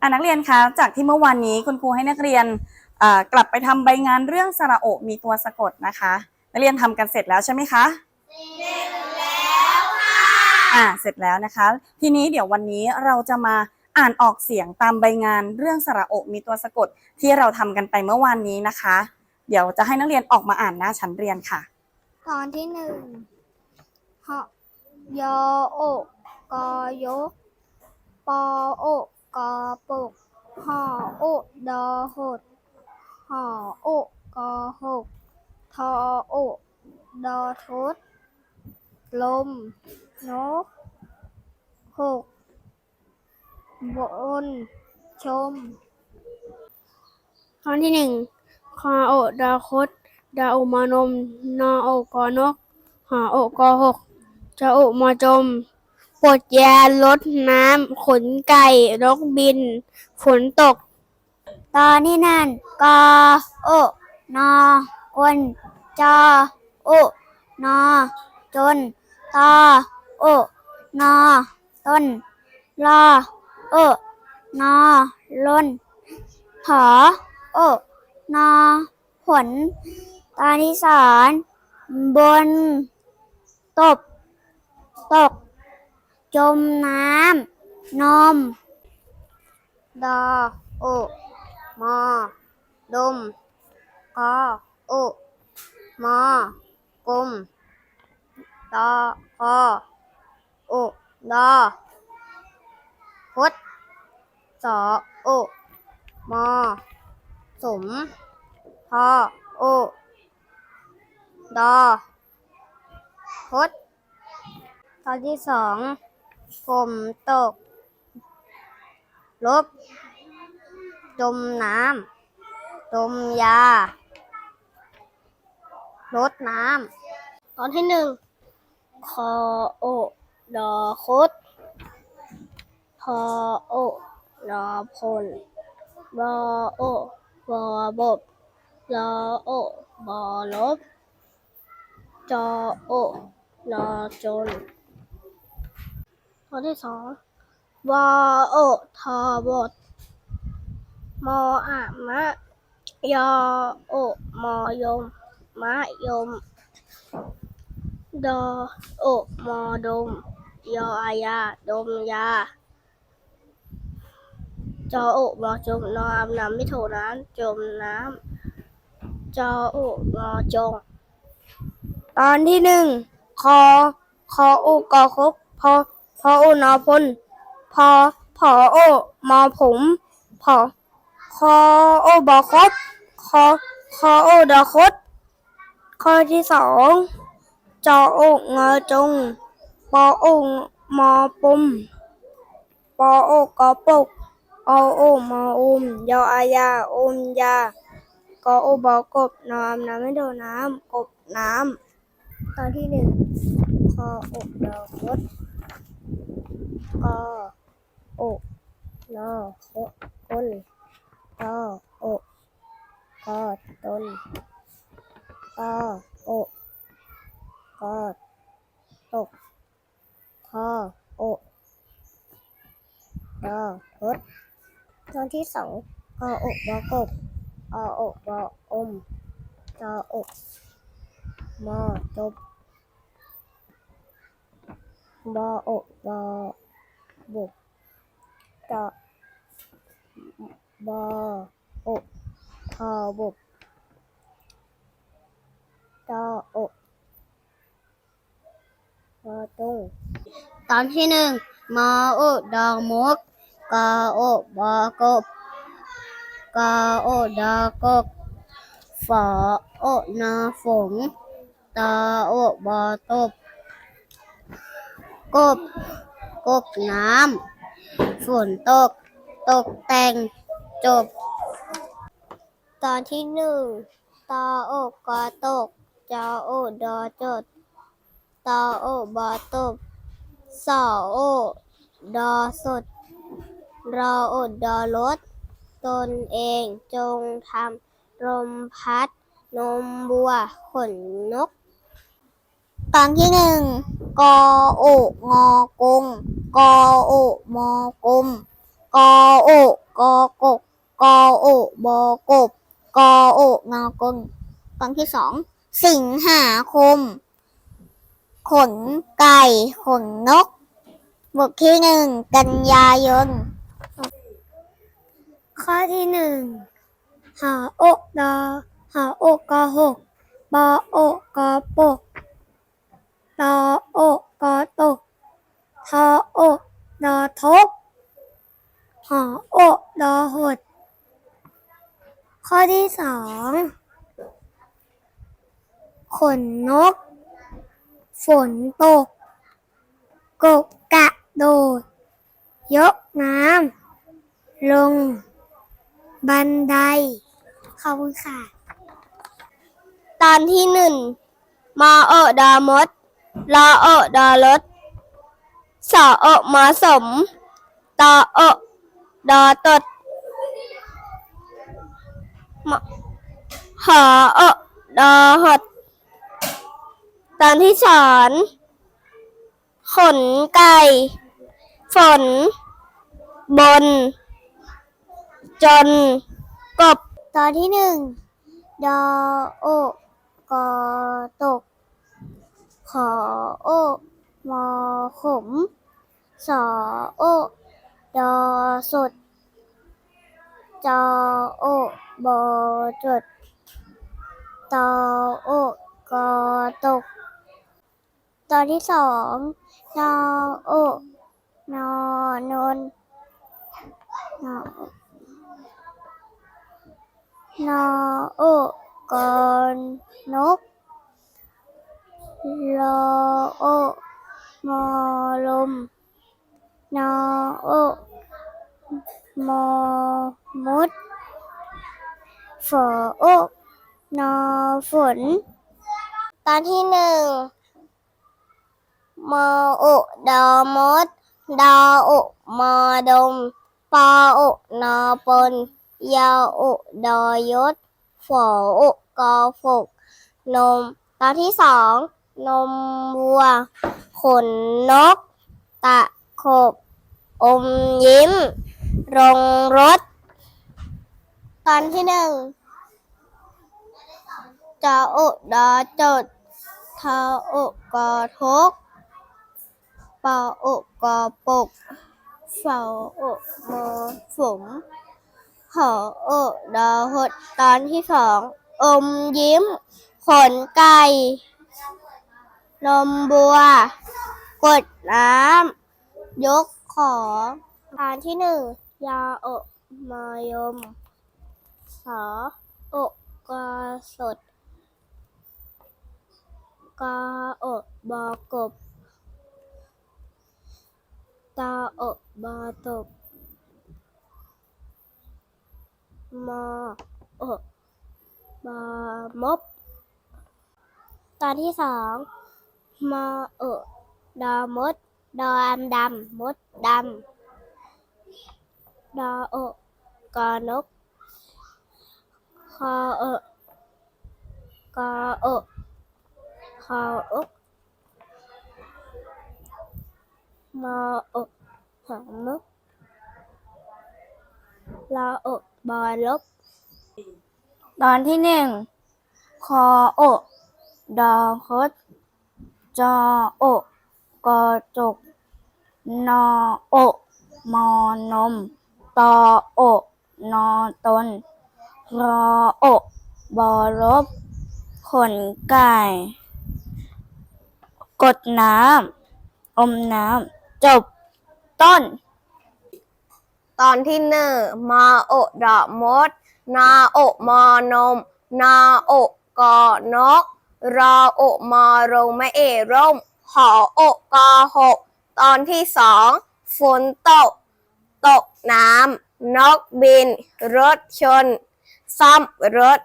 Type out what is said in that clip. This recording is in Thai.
อะนักเรียนคะจากที่เมื่อวานนี้คุณครูให้นักเรียนอ่ากลับไปทำใบงานเรื่องสระโอะมีตัวสะกดนะคะ นักเรียนทำกันเสร็จแล้วใช่ไหมคะเสร็จแล้วค่ะอ่าเสร็จแล้วนะคะ ทีนี้เดี๋ยววันนี้เราจะมาอ่านออกเสียงตามใบงานเรื่องสระโอะมีตัวสะกดที่เราทำกันไปเมื่อวานนี้นะคะ เดี๋ยวจะให้นักเรียนออกมาอ่านหน้าชั้นเรียนค่ะ ตอนที่หนึ่งหยอโอกกอยกปอโอก กอปกหอโอกดอหดหอโอกกอหกทอโอกดอทศลม นกหกบน ชมตอที่หนึ่งคอโอดาคตดาโอมานม นอโอกอนก หอโอกอหกจะโอมาจม ปวดยาลดน้ำขนไก่รกบิน ฝนตก ตอนที่นั่นกอโอนอกนจอโอนอจนตอโอนอต้นรอโอนอล้นหอโอนอผล ตอนที่สอน บน ตบ ตก จมน้ำ นม ดอ โอ มอ ดม กอ โอ มอ กลมตอคอโอ ดอพดสอ โอ มอ สม พอ โอ ดอพดตอนที่สอง ผมตก ลบ จมน้ำจมยา ลดน้ำ ตอนที่หนึ่ง คอโอดอคตพอโอรอพลบอโอบอบลอโอบอลบ จอโอนอจน ตอนที่สองวอโอทอบทมออะมะยอโอมอยมมะยม ดอโอมอดม ยออายา ดมยา จอโอบอจมนออำน้ำไม่โถน้ำจมน้ำจอโองอจง ตอนที่หนึ่งคอคอโอกอคกพอ พอโอนอพลพอพอโอมอผมพอคอโอบอคดคอคอโอดอคดข้อที่สองจอโอกงอจงปอโอกมอปุมปอโอกอปกอโอมออุมยออายาอุมยากอโอบอกบนอมน้ำไม่โดนน้ำกบน้ำตอนที่หนึ่งคออกดอคด กออกนอคคนตออกกอตนตออกกอตกทออกดอคดตอนที่สองกออกบอกบออกบอมจออกมอจบ บออกบอบุกจอบออกทอบุกจออกมอตุงตอนที่หนึ่งมออุดอกมุกกออุบอกบกออุดอกกฝออุนาฝงตาโอบอตบ กบ กบน้ำ ฝนตก ตกแต่ง จบ ตอนที่หนึ่งตาโอกกอตก จอโอดอจดตาโอบอตบสอโอ ดอสด รอโอดอลดตนเองจงทำลมพัด นมบัว ขนนก ตอนที่หนึ่ง กอโอกงอกงกอโอมอกมกอโอกอกกกอโอบอกบกอโองอกงตอนที่สองสิงหาคม ขนไก่ขนนก บทที่หนึ่งกันยายน ข้อที่หนึ่งหาโอดอหาโอกอหกบอโอกอปก ตอโอกอตกทอโอกดอทกหอโอกดอหด ข้อที่สองขนนก ฝนตกกกกะโดด ยกน้ำ ลง บันได ขอบคุณค่ะ ตอนที่หนึ่งมอโอดอมด ลอโอดอรถสอโอมอสม ตอโอดอตดหอโอดอหด ตอนที่สอน ขนไก่ ฝน บน จน กบ ตอนที่หนึ่ง ดอโอกอต ขอโอมอขม สอโอดอสด จอโอบอจด ตอโอกอตก ตอนที่สองนอโอนอนนนอนอโอกอนนก ลอโอมอลมนอโอมอมดฝอโอนอฝน ตอนที่หนึ่งมอโอดอมดดอโอมอดมปอโอนอปนยาโอดอยศฝอโอกอฝกนม ตอนที่สอง นมวัว ขนนก ตะขบ อมยิ้ม รงรถ ตอนที่หนึ่งจอโอดอจดทอโอกอทกปอโอกอปกฝอโอมอฝมหอโอดอหดตอนที่สอง อมยิ้ม ขนไก่ นมบัว กดน้ำ ยกของตอนที่หนึ่งยาโอมายม สอโอกอสด กาโอะบอกบ ตาโอะบอตกมอโอะบามบตอนที่สอง มอเอดอมด ดอมดำมดดำดอโอกอนก คอเอกอเอคออกมออกหางนกลออกบอลบ ตอนที่หนึ่งคอโอดอคด จอโอกอจก นอโอ มอนม ตอโอ นอตน รอโอบอลบขนไก่ กดน้ำ อมน้ำ จบ ต้น ตอนที่หนึ่งมอโอดอกมด นาโอ มอนม นาโอกอนก รอโอมอรงมะเอร่ม หอโอะกอหก ตอนที่สอง ฝนตก ตกน้ำนกบิน รถชน ซ่อมรถ